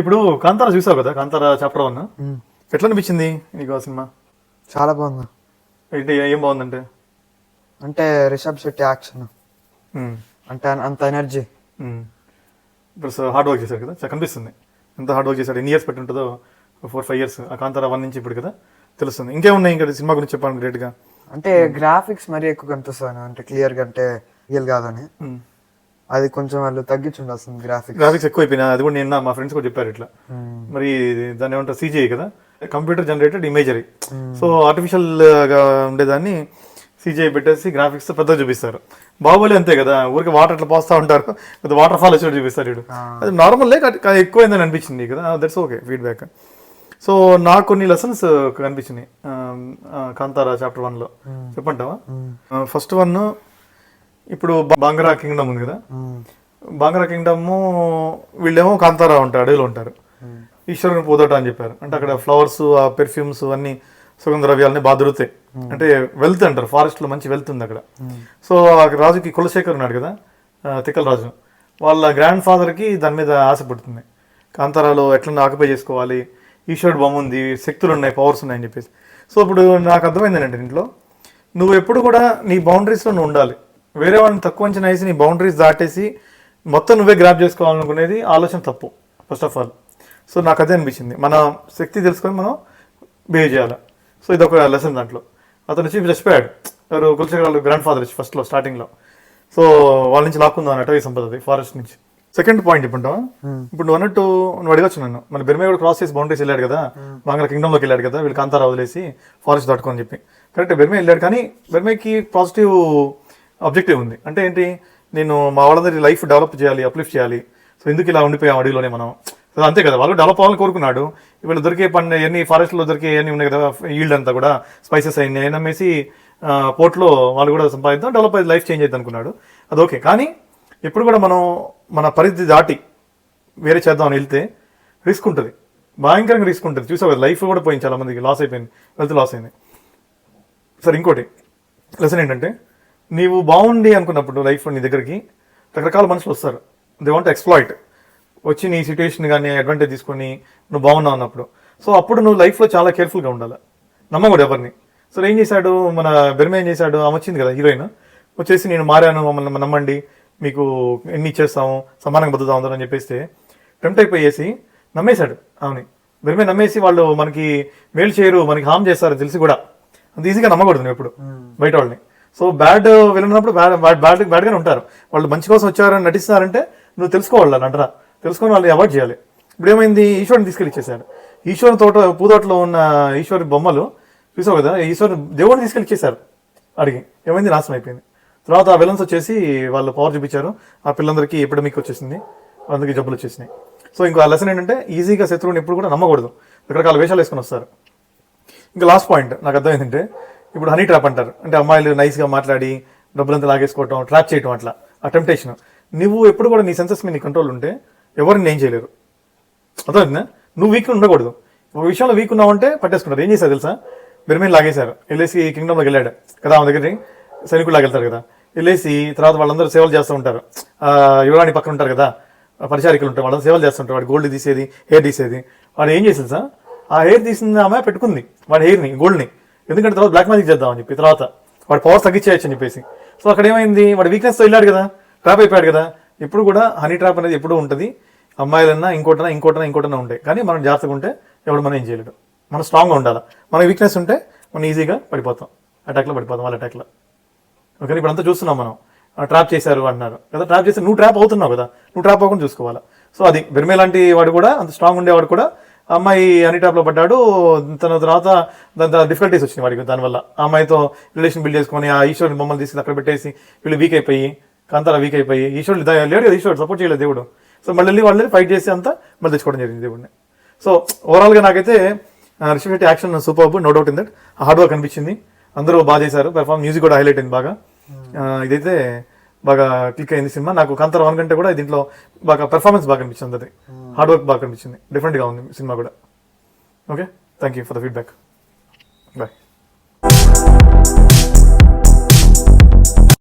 ఇప్పుడు కాంతార చూసావు కదా? కాంతార చాప్టర్ వన్ ఎట్లా అనిపించింది నీకు ఆ సినిమా? చాలా బాగుంది. ఏంటి ఏం బాగుందంటే? అంటే రిషబ్ శెట్టి యాక్షన్ అంటే అంత ఎనర్జీ. ఇప్పుడు హార్డ్ వర్క్ చేశాడు కదా? కనిపిస్తుంది. ఎంత హార్డ్ వర్క్ చేశాడు? ఎన్ని ఇయర్స్ పెట్టి ఉంటుందో? ఫోర్ ఫైవ్ ఇయర్స్ ఆ కాంతార వన్ నుంచి ఇప్పుడు కదా? తెలుస్తుంది. ఇంకేమున్నాయి ఇంకా సినిమా గురించి చెప్పాను గ్రేట్గా అంటే గ్రాఫిక్స్ మరీ ఎక్కువ కనిపిస్తాను అంటే క్లియర్గా అంటే రియల్ కాదని. అది కొంచెం వాళ్ళు తగ్గించుండాల్సింది గ్రాఫిక్స్ గ్రాఫిక్స్ ఎక్కువ అయిపోయినా అది కూడా నేను మా ఫ్రెండ్స్ కూడా చెప్పారు ఇట్లా. మరి దాన్ని ఏమంటారు సీజీఐ కదా? కంప్యూటర్ జనరేటెడ్ ఇమేజరీ సో ఆర్టిఫిషియల్గా ఉండేదాన్ని సీజీఐ పెట్టేసి గ్రాఫిక్స్ పెద్దగా చూపిస్తారు. బాహుబలి అంతే కదా ఊరికి వాటర్ అట్లా పోస్తా ఉంటారు. పెద్ద వాటర్ ఫాల్ వచ్చినట్టు చూపిస్తారు వీడు. అది నార్మల్ ఎక్కువైందని అనిపించింది కదా దట్స్ ఓకే ఫీడ్బ్యాక్ సో నాకు కొన్ని లెసన్స్ కనిపించినాయి. ఆ, ఆ, కాంతారా చాప్టర్ వన్లో చెప్పంటావా ఫస్ట్ వన్ ఇప్పుడు బంగ్రా కింగ్డమ్ ఉంది కదా? బాంగ్రా కింగ్డమ్ వీళ్ళేమో కాంతారా ఉంటారు అడవిలో ఉంటారు. ఈశ్వరుని పూదట అని చెప్పారు. అంటే అక్కడ ఫ్లవర్స్ ఆ పెర్ఫ్యూమ్స్ అన్ని సుగంధ ద్రవ్యాలని బాగా దొరుకుతాయి అంటే వెల్త్ అంటారు ఫారెస్ట్లో మంచి వెల్త్ ఉంది అక్కడ. సో ఆ రాజుకి కులశేఖర్ ఉన్నాడు కదా తిక్కల రాజు. వాళ్ళ గ్రాండ్ ఫాదర్కి దాని మీద ఆశ పుడుతుంది. కాంతారాలో ఎట్లా ఆక్యుపై చేసుకోవాలి ఈశ్వరుడు బొమ్మ ఉంది శక్తులు ఉన్నాయి పవర్స్ ఉన్నాయని చెప్పేసి. సో ఇప్పుడు నాకు అర్థమైంది ఏంటంటే ఇంట్లో నువ్వు ఎప్పుడు కూడా నీ బౌండరీస్లో నువ్వు ఉండాలి. వేరే వాళ్ళని తక్కువ అంచనా వేసి నీ బౌండరీస్ దాటేసి మొత్తం నువ్వే గ్రాప్ చేసుకోవాలనుకునేది ఆలోచన తప్పు ఫస్ట్ ఆఫ్ ఆల్ సో నాకు అదే అనిపించింది. మన శక్తి తెలుసుకొని మనం బిహేవ్ చేయాలి. సో ఇది ఒక లెసన్ దాంట్లో. అతను వచ్చి చచ్చిపోయాడు. ఎవరు కులశేఖర్ గ్రాండ్ ఫాదర్ వచ్చి ఫస్ట్లో స్టార్టింగ్లో సో వాళ్ళ నుంచి లాక్కుందాం అన్నట్టు ఈ సంపద ఫారెస్ట్ నుంచి. సెకండ్ పాయింట్ ఇప్పుడు ఇప్పుడు నువ్వు అన్నట్టు నువ్వు అడగచ్చు నన్ను. మన బెర్మే కూడా క్రాస్ చేసి బౌండరీస్ వెళ్ళాడు కదా? బాంగ్లా కింగ్డమ్లోకి వెళ్ళాడు కదా? వీళ్ళు కాంతారా వదిలేసి ఫారెస్ట్ దాటుకోని చెప్పి. కరెక్ట్ బెర్మే వెళ్ళాడు కానీ బెర్మేకి పాజిటివ్ ఆబ్జెక్టివ్ ఉంది. అంటే ఏంటి? నేను మా వాళ్ళందరి లైఫ్ డెవలప్ చేయాలి అప్లిఫ్ట్ చేయాలి. సో ఎందుకు ఇలా ఉండిపోయాం అడవిలోనే మనం? సో అంతే కదా. వాళ్ళు డెవలప్ అవ్వాలని కోరుకున్నాడు. వీళ్ళు దొరికే పని ఎన్ని ఫారెస్ట్లో దొరికే అన్ని ఉన్నాయి కదా ఈల్డ్ అంతా కూడా స్పైసెస్ అయింది అయినా అమ్మేసి పోర్ట్లో వాళ్ళు కూడా సంపాదిద్దాం డెవలప్ అయ్యి లైఫ్ చేంజ్ అవుతుంది అనుకున్నాడు అది ఓకే కానీ ఎప్పుడు కూడా మనం మన పరిధి దాటి వేరే చేద్దామని వెళ్తే రిస్క్ ఉంటుంది. భయంకరంగా రిస్క్ ఉంటుంది. చూసావు కదా లైఫ్ కూడా పోయింది చాలా మందికి లాస్ అయిపోయింది. వెల్త్ లాస్ అయింది. సరే ఇంకోటి. లెసన్ ఏంటంటే నీవు బాగుండి అనుకున్నప్పుడు లైఫ్ నీ దగ్గరికి రకరకాల మనుషులు వస్తారు. దే వాంట్ ఎక్స్ప్లాయిట్ వచ్చి నీ సిచ్యువేషన్ కానీ అడ్వాంటేజ్ తీసుకొని నువ్వు బాగున్నావు అన్నప్పుడు. సో అప్పుడు నువ్వు లైఫ్లో చాలా కేర్ఫుల్గా ఉండాలి. నమ్మకూడదు ఎవరిని. సో ఏం చేశాడు? మన బెర్మ ఏం చేశాడు? ఆమె వచ్చింది కదా హీరోయిన్ వచ్చేసి నేను మారాను మమ్మల్ని నమ్మండి. మీకు ఎన్ని ఇచ్చేస్తాము సమానంగా బతుకుతాం అందరం అని చెప్పేస్తే టెంప్ట్ అయిపోయేసి నమ్మేశాడు ఆమెని. బెర్మే నమ్మేసి వాళ్ళు మనకి మేలు చేయరు మనకి హామ్ చేస్తారు తెలిసి కూడా. అంత ఈజీగా నమ్మకూడదు నువ్వు ఎప్పుడు బయట వాళ్ళని. సో బ్యాడ్ వెళ్ళినప్పుడు బ్యాడ్ బ్యాడ్ బ్యాడ్గానే ఉంటారు. వాళ్ళు మంచి కోసం వచ్చారని నటిస్తున్నారంటే నువ్వు తెలుసుకోవాలి అని అంటారా తెలుసుకొని వాళ్ళు అవాయిడ్ చేయాలి. ఇప్పుడు ఏమైంది? ఈశ్వరుని తీసుకెళ్ళిచ్చేసాడు ఈశ్వరుని తోట పూతోటలో ఉన్న ఈశ్వరి బొమ్మలు చూసావు కదా? ఈశ్వరు దేవుడిని తీసుకెళ్ళి ఇచ్చేసారు అడిగి ఏమైంది? నాశనం అయిపోయింది. తర్వాత ఆ విలన్స్ వచ్చేసి వాళ్ళు పవర్ చూపించారు. ఆ పిల్లలందరికీ ఎపిడమిక్ వచ్చేసింది. అందుకే జబ్బులు వచ్చేసినాయి. సో ఇంకో లెసన్ ఏంటంటే ఈజీగా శత్రువుని ఎప్పుడు కూడా నమ్మకూడదు. రకరకాల వేషాలు వేసుకొని వస్తారు. ఇంకా లాస్ట్ పాయింట్ నాకు అర్థమైందంటే ఇప్పుడు హనీ ట్రాప్ అంటారు. అంటే అమ్మాయిలు నైస్గా మాట్లాడి డబ్బులంతా లాగేసుకోవటం ట్రాప్ చేయటం అట్లా. ఆ టెంప్టేషన్ నువ్వు ఎప్పుడు కూడా నీ సెన్సెస్ మీద నీ కంట్రోల్ ఉంటే ఎవరిని ఏం చేయలేరు. అర్థమవుతుందా నువ్వు వీక్ ఉండకూడదు. ఒక విషయంలో వీక్ ఉన్నావంటే పట్టేసుకుంటారు. ఏం చేశారు తెలుసా? బెర్మేన్ లాగేశారు. వెళ్ళేసి కింగ్డమ్లోకి వెళ్ళాడు. కదా ఆమె దగ్గర సైనికులు లాగెళ్తారు కదా. వెళ్ళేసి తర్వాత వాళ్ళందరూ సేవలు చేస్తూ ఉంటారు. యువరాణి పక్కన ఉంటారు కదా. పరిచారికలు ఉంటారు. వాళ్ళని సేవలు చేస్తుంటారు వాడు గోల్డ్ తీసేది హెయిర్ తీసేది. వాడు ఏం చేసింది సార్ ఆ హెయిర్ తీసింది ఆమె పెట్టుకుంది. వాడి హెయిర్ని గోల్డ్ని ఎందుకంటే తర్వాత బ్లాక్ మ్యాజిక్ చేద్దామని చెప్పి తర్వాత వాడు పవర్ తగ్గించేయచ్చు అని చెప్పేసి. సో అక్కడ ఏమైంది వాడు వీక్నెస్తో వెళ్ళాడు కదా ట్రాప్ అయిపోయాడు కదా. ఎప్పుడు కూడా హనీ ట్రాప్ అనేది ఎప్పుడూ ఉంటుంది. అమ్మాయిలన్నా ఇంకోటనా ఇంకోటనా ఇంకోటనా ఉంటాయి కానీ మనం జాగ్రత్తగా ఉంటే ఎవడు మనం ఏం చేయలేడు. మనం స్ట్రాంగ్గా ఉండాలి? మన వీక్నెస్ ఉంటే మనం ఈజీగా పడిపోతాం. అటాక్లో పడిపోతాం వాళ్ళ అటాక్లో ఓకే ఇప్పుడు అంతా చూస్తున్నాం మనం. ట్రాప్ చేశారు అంటున్నారు కదా ట్రాప్ చేసి నువ్వు ట్రాప్ అవుతున్నావు కదా. నువ్వు ట్రాప్ అవ్వకుండా చూసుకోవాలా? సో అది బెర్మే లాంటి వాడు కూడా అంత స్ట్రాంగ్ ఉండేవాడు కూడా అమ్మాయి అన్ని ట్రాప్లో పడ్డాడు. తన తర్వాత దాని డిఫికల్టీస్ వచ్చినాయి వాడికి దానివల్ల అమ్మాయితో రిలేషన్ బిల్డ్ చేసుకొని ఆ ఈశ్వరుని బొమ్మలు తీసుకుని అక్కడ పెట్టేసి వీళ్ళు వీక్ అయిపోయి కాంతారా వీక్ అయిపోయి ఈశ్వరుడు లేడు కదా ఈశ్వరుడు సపోర్ట్ చేయలేదు దేవుడు. సో మళ్ళీ వెళ్ళి ఫైట్ చేసి అంతా మళ్ళీ తెచ్చుకోవడం జరిగింది దేవుడిని. సో ఓవరాల్గా నాకైతే Rishab Shetty action super no doubt in that hard work అనిపించింది. అందరూ బాగా చేశారు పెర్ఫార్మ్ మ్యూజిక్ కూడా హైలైట్ అయింది బాగా. ఇదైతే బాగా క్లిక్ అయింది సినిమా. నాకు కాంతార వన్ కంటే కూడా దీంట్లో బాగా పెర్ఫార్మెన్స్ బాగా అనిపించింది అది. హార్డ్ వర్క్ బాగా అనిపించింది డిఫరెంట్గా ఉంది సినిమా కూడా. Okay thank you for the feedback bye